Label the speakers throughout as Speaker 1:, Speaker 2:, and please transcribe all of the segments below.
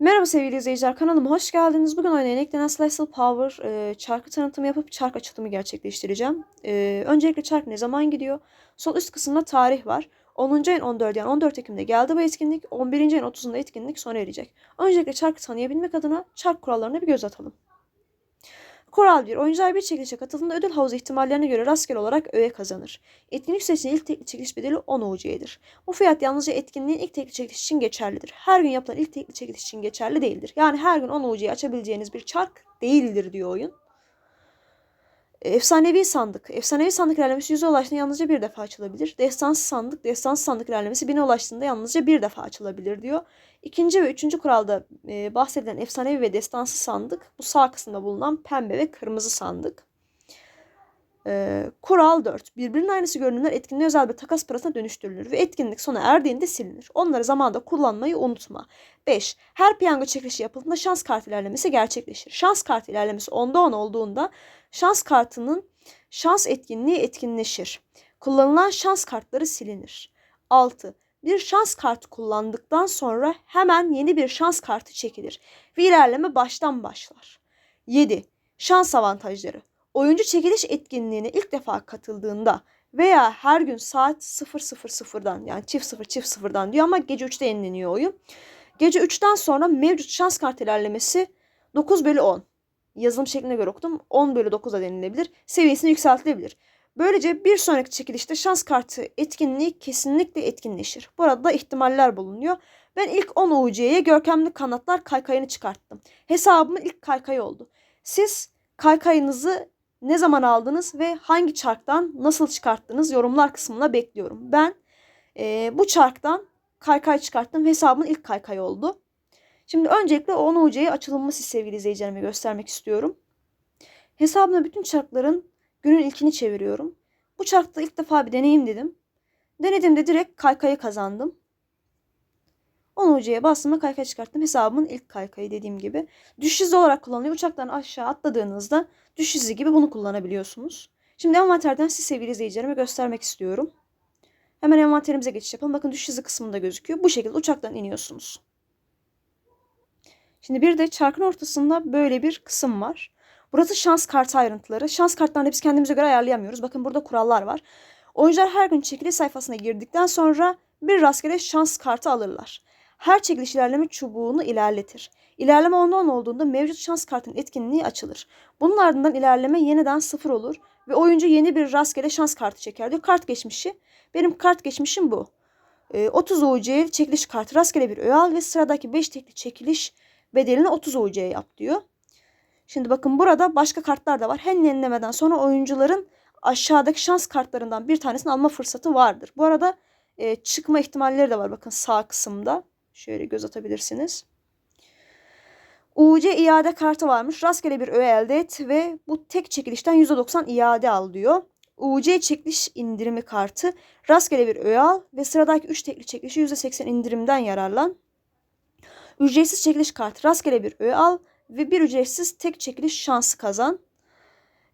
Speaker 1: Merhaba sevgili izleyiciler kanalıma hoş geldiniz. Bugün oyuna eklenen Celestial Power e, çarkı tanıtımı yapıp çark açılımı gerçekleştireceğim. E, öncelikle çark ne zaman gidiyor? Sol üst kısımda tarih var. 10. ayın 14 yani 14 Ekim'de geldi bu etkinlik. 11. ayın 30'unda etkinlik sona erecek. Öncelikle çarkı tanıyabilmek adına çark kurallarına bir göz atalım. Kural 1. Oyuncular bir çekilişe katıldığında ödül havuzu ihtimallerine göre rastgele olarak öğe kazanır. Etkinlik süresinin ilk tekli çekiliş bedeli 10 UC'dir. Bu fiyat yalnızca etkinliğin ilk tekli çekiliş için geçerlidir. Her gün yapılan ilk tekli çekiliş için geçerli değildir. Yani her gün 10 UC'yi açabileceğiniz bir çark değildir diyor oyun. Efsanevi sandık. Efsanevi sandık ilerlemesi 100'e ulaştığında yalnızca bir defa açılabilir. Destansı sandık. Destansı sandık ilerlemesi 1000'e ulaştığında yalnızca bir defa açılabilir diyor. İkinci ve üçüncü kuralda e, bahsedilen efsanevi ve destansı sandık bu sağ kısımda bulunan pembe ve kırmızı sandık. E, kural 4. Birbirinin aynısı görünümler etkinliğe özel bir takas parasına dönüştürülür ve etkinlik sona erdiğinde silinir. Onları zamanda kullanmayı unutma. 5. Her piyango çekilişi yapıldığında şans kartı ilerlemesi gerçekleşir. Şans kartı ilerlemesi 10'da 10 olduğunda şans kartının şans etkinliği etkinleşir. Kullanılan şans kartları silinir. 6. Bir şans kartı kullandıktan sonra hemen yeni bir şans kartı çekilir ve ilerleme baştan başlar. 7. Şans avantajları. Oyuncu çekiliş etkinliğine ilk defa katıldığında veya her gün saat 00.00'dan yani çift 0 çift 0'dan diyor ama gece 3'te yenileniyor oyun. Gece 3'ten sonra mevcut şans kart ilerlemesi 9 bölü 10. Yazılım şekline göre okudum. 10 bölü 9'a denilebilir. Seviyesini yükseltilebilir. Böylece bir sonraki çekilişte şans kartı etkinliği kesinlikle etkinleşir. Burada ihtimaller bulunuyor. Ben ilk 10 UC'ye görkemli kanatlar kaykayını çıkarttım. Hesabımın ilk kaykayı oldu. Siz kaykayınızı ne zaman aldınız ve hangi çarktan nasıl çıkarttınız yorumlar kısmına bekliyorum. Ben e, bu çarktan kaykay çıkarttım. Hesabımın ilk kaykayı oldu. Şimdi öncelikle 10 UC'ye açılımı siz sevgili izleyicilerime göstermek istiyorum. Hesabımda bütün çarkların günün ilkini çeviriyorum. Bu çarkta ilk defa bir deneyim dedim. Denediğimde direkt kaykayı kazandım. 10 UC'ye bastım ve kaykay çıkarttım. Hesabımın ilk kaykayı dediğim gibi. Düş izi olarak kullanılıyor. Uçaktan aşağı atladığınızda düş izi gibi bunu kullanabiliyorsunuz. Şimdi envanterden siz sevgili izleyicilerime göstermek istiyorum. Hemen envanterimize geçiş yapalım. Bakın düş izi kısmında gözüküyor. Bu şekilde uçaktan iniyorsunuz. Şimdi bir de çarkın ortasında böyle bir kısım var. Burası şans kartı ayrıntıları. Şans kartlarını biz kendimize göre ayarlayamıyoruz. Bakın burada kurallar var. Oyuncular her gün çekiliş sayfasına girdikten sonra bir rastgele şans kartı alırlar. Her çekiliş ilerleme çubuğunu ilerletir. İlerleme 10'da 10 olduğunda mevcut şans kartının etkinliği açılır. Bunun ardından ilerleme yeniden sıfır olur ve oyuncu yeni bir rastgele şans kartı çeker diyor. Kart geçmişi. Benim kart geçmişim bu. 30 UC çekiliş kartı rastgele bir öğe al ve sıradaki 5 tekli çekiliş bedelini 30 UC yap diyor. Şimdi bakın burada başka kartlar da var. Her yenilemeden sonra oyuncuların aşağıdaki şans kartlarından bir tanesini alma fırsatı vardır. Bu arada e, çıkma ihtimalleri de var. Bakın sağ kısımda. Şöyle göz atabilirsiniz. UC iade kartı varmış. Rastgele bir öğe elde et ve bu tek çekilişten %90 iade al diyor. UC çekiliş indirimi kartı. Rastgele bir öğe al ve sıradaki 3 tekli çekilişi %80 indirimden yararlan. Ücretsiz çekiliş kartı. Rastgele bir öğe al ve bir ücretsiz tek çekiliş şansı kazan.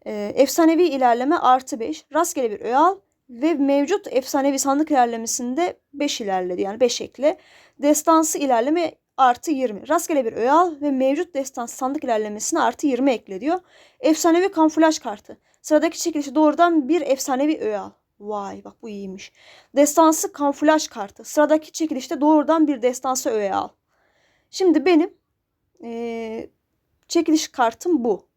Speaker 1: Ee, efsanevi ilerleme artı 5. Rastgele bir öğe al ve mevcut efsanevi sandık ilerlemesinde 5 ilerledi. Yani 5 ekle. Destansı ilerleme artı 20. Rastgele bir öğe al ve mevcut destansı sandık ilerlemesine artı 20 ekle diyor. Efsanevi kamuflaj kartı. Sıradaki çekilişi doğrudan bir efsanevi öğe al. Vay bak bu iyiymiş. Destansı kamuflaj kartı. Sıradaki çekilişte doğrudan bir destansı öğe al. Şimdi benim ee, çekiliş kartım bu.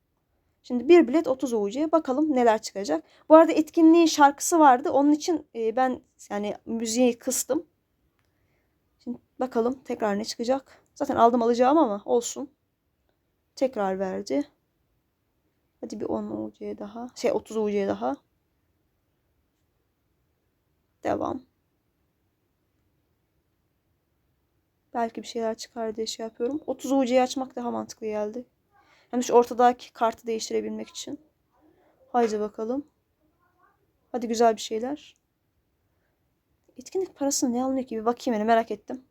Speaker 1: Şimdi bir bilet 30 UC. Bakalım neler çıkacak. Bu arada etkinliğin şarkısı vardı. Onun için e, ben yani müziği kıstım. Şimdi bakalım tekrar ne çıkacak. Zaten aldım alacağım ama olsun. Tekrar verdi. Hadi bir 10 UC daha. Şey 30 UC daha. Devam. Belki bir şeyler çıkar diye şey yapıyorum. 30 UC'yi açmak daha mantıklı geldi. Hem şu ortadaki kartı değiştirebilmek için. Haydi bakalım. Hadi güzel bir şeyler. Etkinlik parasını ne alınıyor ki? Bir bakayım yani merak ettim.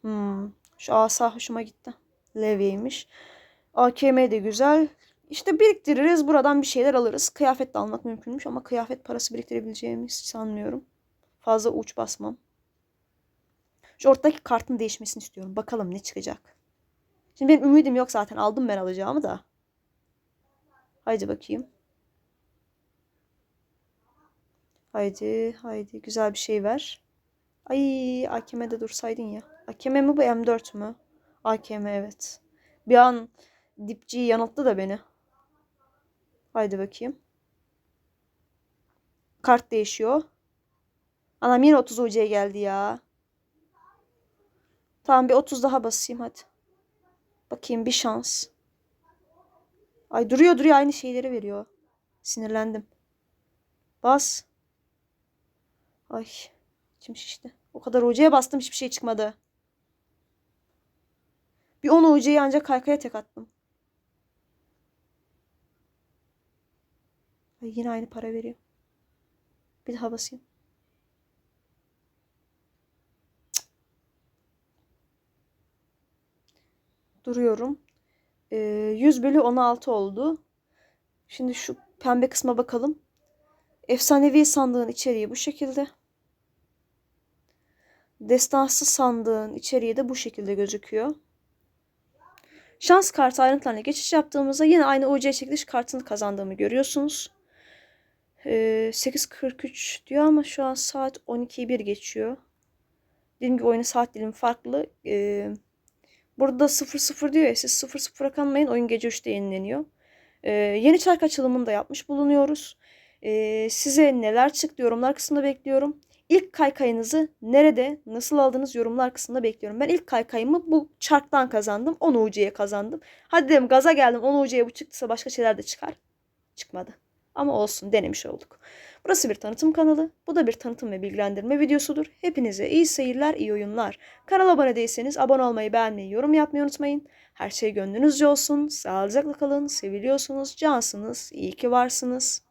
Speaker 1: Hmm. Şu asa hoşuma gitti. Levy'ymiş. AKM de güzel. İşte biriktiririz. Buradan bir şeyler alırız. Kıyafet de almak mümkünmüş ama kıyafet parası biriktirebileceğimi sanmıyorum. Fazla uç basmam. Şu ortadaki kartın değişmesini istiyorum. Bakalım ne çıkacak. Şimdi benim ümidim yok zaten. Aldım ben alacağımı da. Haydi bakayım. Haydi haydi güzel bir şey ver. Ay AKM'de dursaydın ya. AKM mi bu M4 mü? AKM evet. Bir an dipçiyi yanılttı da beni. Haydi bakayım. Kart değişiyor. Anam yine 30 UC'ye geldi ya. Tamam bir 30 daha basayım hadi. Bakayım bir şans. Ay duruyor duruyor aynı şeyleri veriyor. Sinirlendim. Bas. Ay içim şişti. O kadar UC'ye bastım hiçbir şey çıkmadı. Bir 10 UC'yi ancak kaykaya tek attım. Ay yine aynı para veriyor. Bir daha basayım. Duruyorum. Ee, 100 bölü 16 oldu. Şimdi şu pembe kısma bakalım. Efsanevi sandığın içeriği bu şekilde. Destansı sandığın içeriği de bu şekilde gözüküyor. Şans kartı ayrıntılarına geçiş yaptığımızda yine aynı UC çekiliş kartını kazandığımı görüyorsunuz. Ee, 8.43 diyor ama şu an saat 12'yi 1 geçiyor. Dediğim gibi oyunun saat dilimi farklı. Ee, burada 00 diyor ya siz 00'a kalmayın oyun gece 3'te yenileniyor. Ee, yeni çark açılımını da yapmış bulunuyoruz. Ee, size neler çıktı yorumlar kısmında bekliyorum. İlk kaykayınızı nerede, nasıl aldınız yorumlar kısmında bekliyorum. Ben ilk kaykayımı bu çarktan kazandım. 10 UC'ye kazandım. Hadi dedim gaza geldim 10 UC'ye bu çıktıysa başka şeyler de çıkar. Çıkmadı. Ama olsun denemiş olduk. Burası bir tanıtım kanalı. Bu da bir tanıtım ve bilgilendirme videosudur. Hepinize iyi seyirler, iyi oyunlar. Kanala abone değilseniz abone olmayı, beğenmeyi, yorum yapmayı unutmayın. Her şey gönlünüzce olsun. Sağlıcakla kalın. Seviliyorsunuz, cansınız. İyi ki varsınız.